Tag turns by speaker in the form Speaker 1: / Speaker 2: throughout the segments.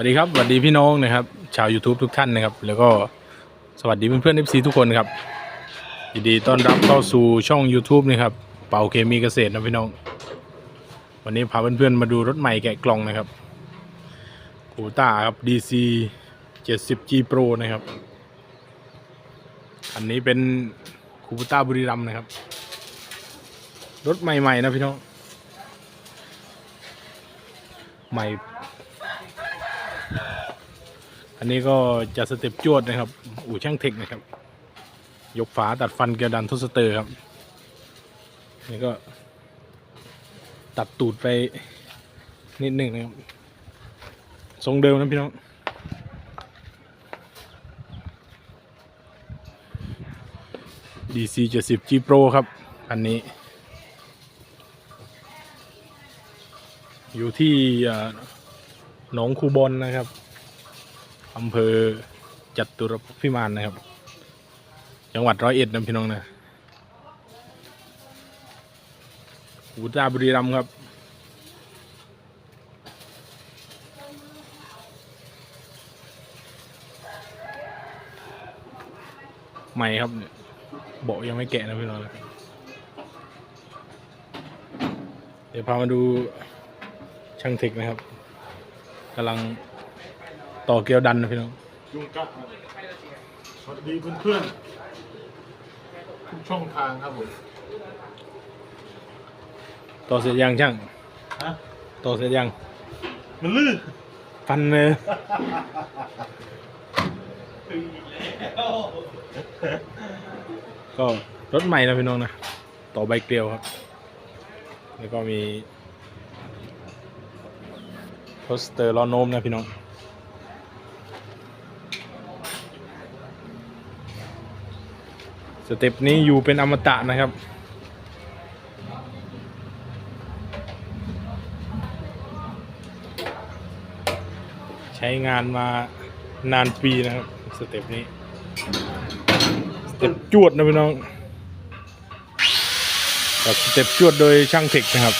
Speaker 1: วัสดีครับสวัสดีพี่น้องนะครับ ชาว YouTube ทุกท่านนะครับ แล้วก็สวัสดีเพื่อนๆ FC ทุกคนครับยินดีต้อนรับเข้าสู่ช่อง YouTube นะครับ เป่าเคมีเกษตรนะพี่น้อง วันนี้พาเพื่อนๆ มาดูรถใหม่แกะกล่องนะครับคูต้าครับ DC 70G Pro นะครับ อันนี้เป็นคูต้าบุรีรัมนะครับ รถใหม่ๆนะพี่น้อง ใหม่ อันนี้ก็จะสเต็ปจวดนะครับ อู่ช่างเทคนะครับ ยกฝาตัดฟันเกียร์ดันทดสเตอร์ครับ นี่ก็ตัดตูดไปนิดหนึ่งนะครับ ทรงเดิมนะพี่น้อง DC 70 G Pro ครับ อันนี้ อยู่ที่หนองคูบอลนะครับ อำเภอจัตุรพิมานนะครับ จังหวัดร้อยเอ็ดนะพี่น้องนะอุตราบุรีรัมครับ ใหม่ครับเบาะยังไม่แกะนะพี่น้องนะเดี๋ยวพามาดูช่างเทคนะครับกำลัง ต่อเกลียวดันนะพี่น้อง
Speaker 2: ยุงกัดครับสวัสดีเพื่อนๆทุกช่องทางครับผม
Speaker 1: ต่อเสร็จยังช่าง
Speaker 2: ฮะ
Speaker 1: ต่อเสร็จยัง
Speaker 2: มันลื่น
Speaker 1: ฟันเลยก็รถใหม่นะพี่น้องนะต่อใบเกลียวครับ แล้วก็มีโพสเตอร์ล้อโน้มนะพี่น้อง สเต็ปนี้อยู่เป็นอมตะนะครับใช้งานมานานปีนะครับสเต็ปนี้สเต็ปจวดนะพี่น้องกับสเต็ปจวดโดยช่างเทคนะครับ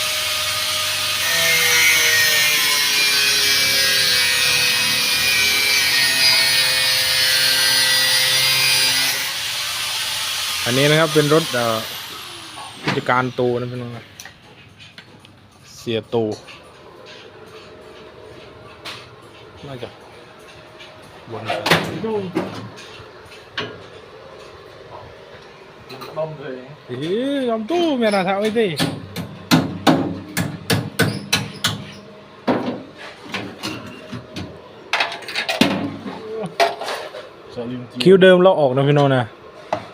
Speaker 1: อันนี้นะครับเป็นรถเอ่อผู้จัดการตูนะพี่น้องนะเสียตูน่าจะบน
Speaker 2: ดูต้มเลย
Speaker 1: เฮ้ยลำตู้เมียนาทาไว้ดิ
Speaker 2: สลิมจี
Speaker 1: คิ้วเดิมเราออกนะพี่โนนะ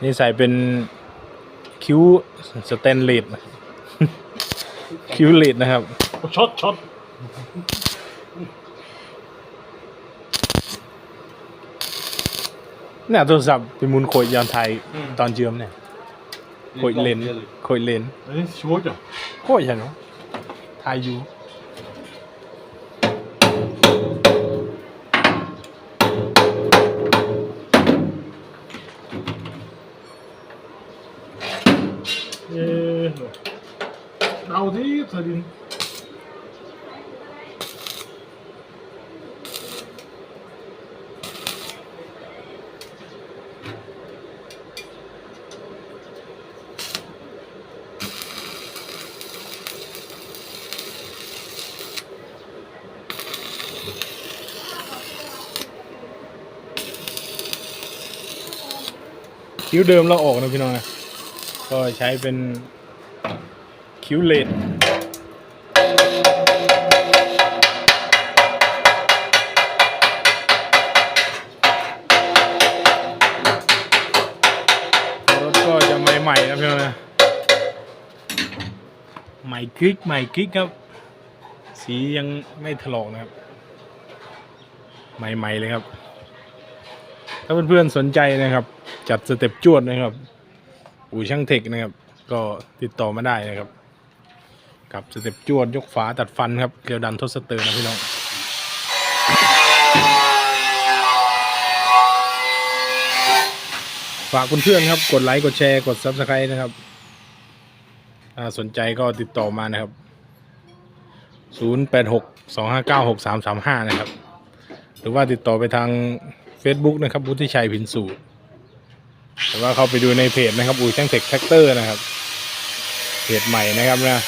Speaker 1: นี่ใส่เป็นคิ้วสแตนเลสนะคิ้วเลสนะครับ
Speaker 2: ช็อตช็อต
Speaker 1: เนี่ยโทรศัพท์เป็นมูลโขยยานไทยตอนเจือมเนี่ยโขยเลนโขยเลน
Speaker 2: อันนี้ช่วยจ้ะ
Speaker 1: โขยใช่เนาะไทยอยู่
Speaker 2: เอาที่สลิม
Speaker 1: คิ้วเดิมเราออกนะพี่น้องนะก็ใช้เป็นคิ้วเลส ใหม่คลิกใหม่คลิกครับ สียังไม่ถลอกนะครับ ใหม่ๆเลยครับ ถ้าเพื่อนๆสนใจนะครับ จัดสเต็ปจวดนะครับอู่ช่างเทคนะครับ ก็ติดต่อมาได้นะครับ กับสเต็ปจวดยกฝาตัดฟันครับเกลียวดันทดสเตอร์นะพี่น้องฝากเพื่อนๆครับ กดไลค์ กดแชร์ กด Subscribe นะครับ ถ้าสนใจก็ติดต่อมานะครับ 086 259 6335 นะครับ หรือว่าติดต่อไปทาง Facebook นะครับวุฒิชัยผินสูตรหรือว่าเข้าไปดูในเพจนะครับอูช่างเทคแท็กเตอร์นะครับ เพจใหม่นะครับนะ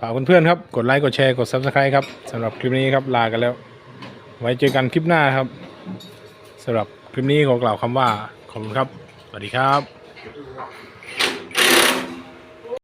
Speaker 1: ฝากเพื่อนๆครับ กดไลค์ กดแชร์ กด Subscribe ครับสำหรับคลิปนี้ครับ ลากันแล้ว ไว้เจอกันคลิปหน้าครับสำหรับคลิปนี้ขอกล่าวคำว่า ขอบคุณครับ สวัสดีครับ